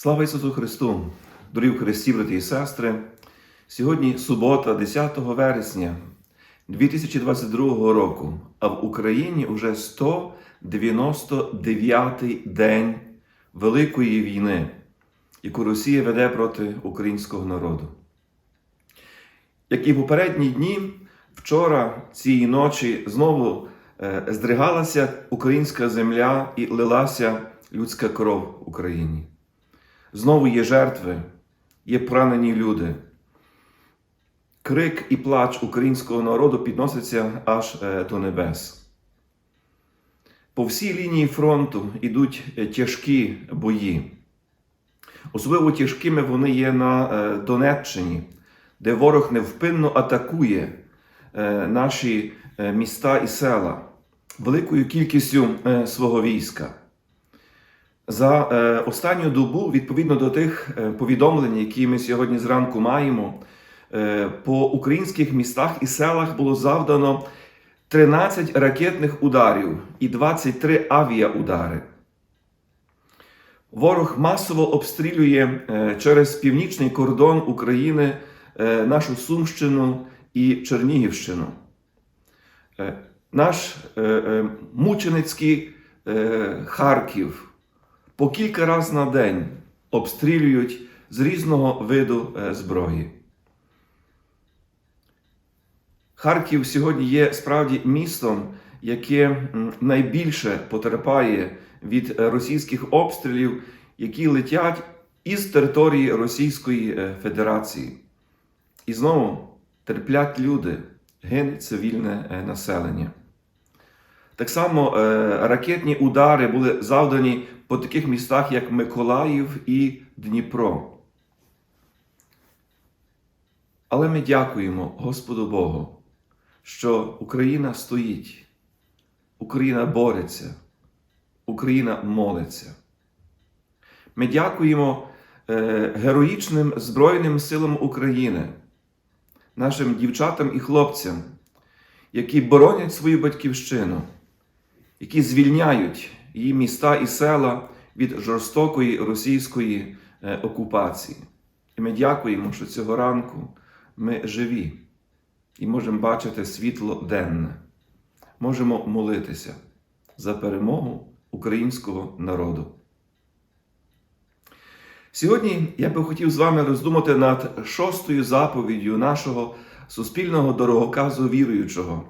Слава Ісусу Христу! Дорогі Христі, брати і сестри! Сьогодні субота, 10 вересня 2022 року, а в Україні вже 199-й день Великої війни, яку Росія веде проти українського народу. Як і в попередні дні, вчора цієї ночі знову е, здригалася українська земля і лилася людська кров в Україні. Знову є жертви, є поранені люди. Крик і плач українського народу підноситься аж е, до небес. По всій лінії фронту йдуть е, тяжкі бої. Особливо тяжкими вони є на е, Донеччині, де ворог невпинно атакує наші міста і села великою кількістю свого війська. За е, останню добу, відповідно до тих е, повідомлень, які ми сьогодні зранку маємо, е, по українських містах і селах було завдано 13 ракетних ударів і 23 авіаудари. Ворог масово обстрілює через північний кордон України нашу Сумщину і Чернігівщину. Наш мученицький Харків по кілька разів на день обстрілюють з різного виду е, зброї. Харків сьогодні є справді містом, яке найбільше потерпає від е, російських обстрілів, які летять із території Російської е, Федерації. І знову терплять люди, гине цивільне населення. Так само ракетні удари були завдані по таких містах, як Миколаїв і Дніпро. Але ми дякуємо Господу Богу, що Україна стоїть, Україна бореться, Україна молиться. Ми дякуємо е, героїчним Збройним силам України, нашим дівчатам і хлопцям, які боронять свою батьківщину, які звільняють її міста і села від жорстокої російської е, окупації. І ми дякуємо, що цього ранку ми живі і можемо бачити світло денне, можемо молитися за перемогу українського народу. Сьогодні я би хотів з вами роздумати над шостою заповіддю нашого суспільного дороговказу віруючого,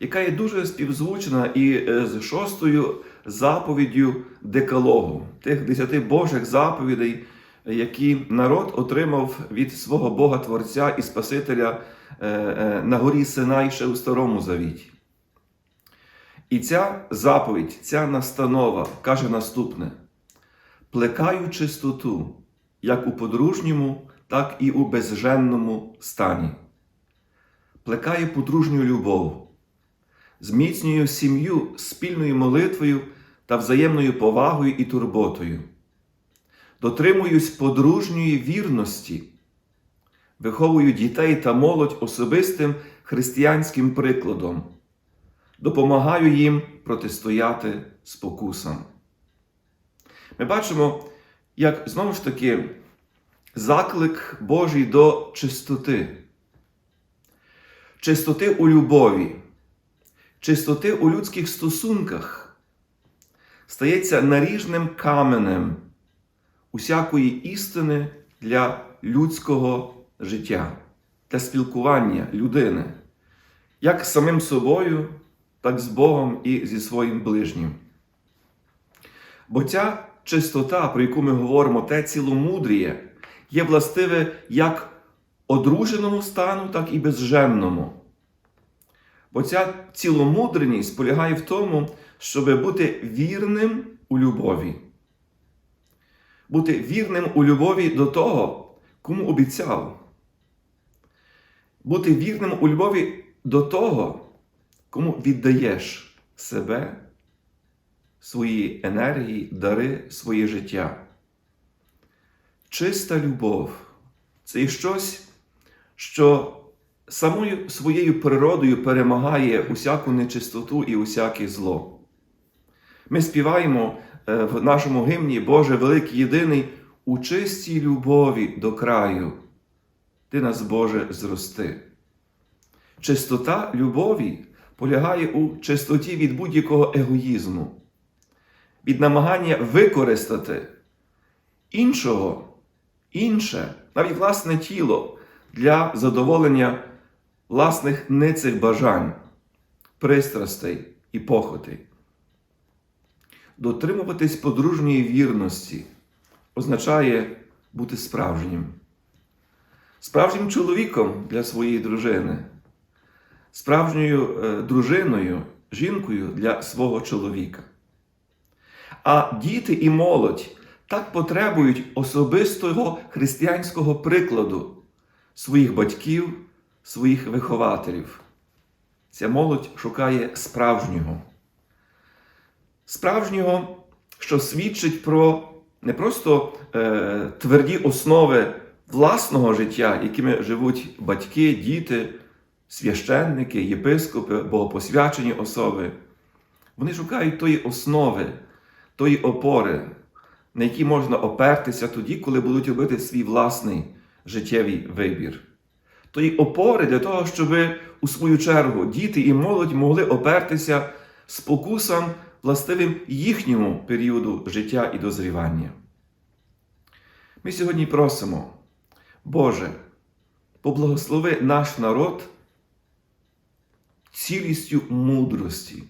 яка є дуже співзвучна і е, з шостою заповіддю Декалогу, тих десяти Божих заповідей, які народ отримав від свого Бога Творця і Спасителя е, е, на горі Синай ще у Старому Завіті. І ця заповідь, ця настанова каже наступне: плекаю чистоту як у подружньому, так і у безженному стані. Плекаю подружню любов, зміцнюю сім'ю спільною молитвою та взаємною повагою і турботою. Дотримуюсь подружньої вірності, виховую дітей та молодь особистим християнським прикладом, допомагаю їм протистояти спокусам. Ми бачимо, як знову ж таки заклик Божий до чистоти, чистоти у любові, чистоти у людських стосунках стається наріжним каменем усякої істини для людського життя, для спілкування людини, як з самим собою, так з Богом і зі своїм ближнім. Бо ця чистота, про яку ми говоримо, те ціломудріє, є властиве як одруженому стану, так і безженному. Бо ця ціломудреність полягає в тому, щоб бути вірним у любові. Бути вірним у любові до того, кому обіцяв. Бути вірним у любові до того, кому віддаєш себе, свої енергії, дари, своє життя. Чиста любов це щось, що самою своєю природою перемагає усяку нечистоту і усяке зло. Ми співаємо е, в нашому гімні Боже великий єдиний, у чистій любові до краю, ти нас, Боже, зрости. Чистота любові полягає у чистоті від будь-якого егоїзму, від намагання використати іншого, інше, навіть власне тіло для задоволення власних ницих бажань, пристрастей і похотей. Дотримуватись подружньої вірності означає бути справжнім. Справжнім чоловіком для своєї дружини, справжньою е, дружиною, жінкою для свого чоловіка. А діти і молодь так потребують особистого християнського прикладу своїх батьків, своїх вихователів. Ця молодь шукає справжнього. Справжнього, що свідчить про не просто е, тверді основи власного життя, якими живуть батьки, діти, священники, єпископи, богопосвячені особи. Вони шукають тої основи, тої опори, на які можна опертися тоді, коли будуть робити свій власний життєвий вибір. Тої опори для того, щоб у свою чергу діти і молодь могли опертися спокусам, властивим їхньому періоду життя і дозрівання. Ми сьогодні просимо, Боже, поблагослови наш народ цілістю мудрості.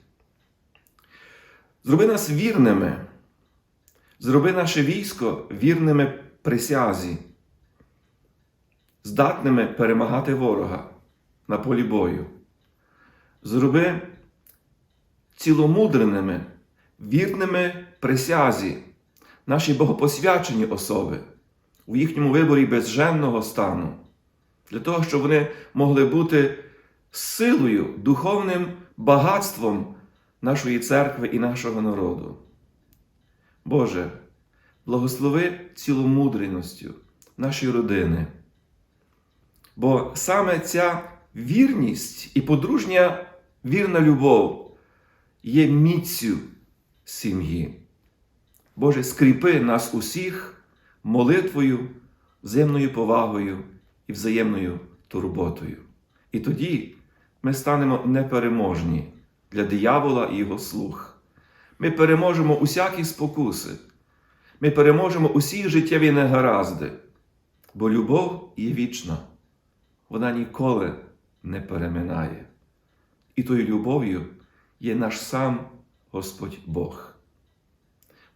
Зроби нас вірними, зроби наше військо вірними присязі, здатними перемагати ворога на полі бою. Зроби ціломудреними, вірними присязі, наші богопосвячені особи у їхньому виборі безженного стану, для того, щоб вони могли бути силою, духовним багатством нашої церкви і нашого народу. Боже, благослови ціломудреністю нашої родини. Бо саме ця вірність і подружня вірна любов є міцю сім'ї. Боже, скріпи нас усіх молитвою, взаємною повагою і взаємною турботою. І тоді ми станемо непереможні для диявола і його слуг. Ми переможемо усякі спокуси, ми переможемо усі життєві негаразди, бо любов є вічна, вона ніколи не переминає. І тою любов'ю є наш сам Господь Бог.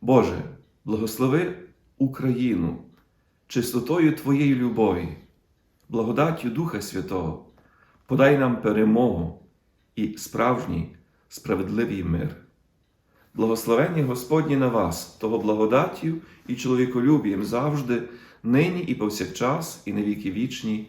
Боже, благослови Україну чистотою Твоєї любові, благодаттю Духа Святого, подай нам перемогу і справжній справедливий мир. Благословення Господні на вас, того благодаттю і чоловіколюбієм завжди, нині і повсякчас, і на віки вічні.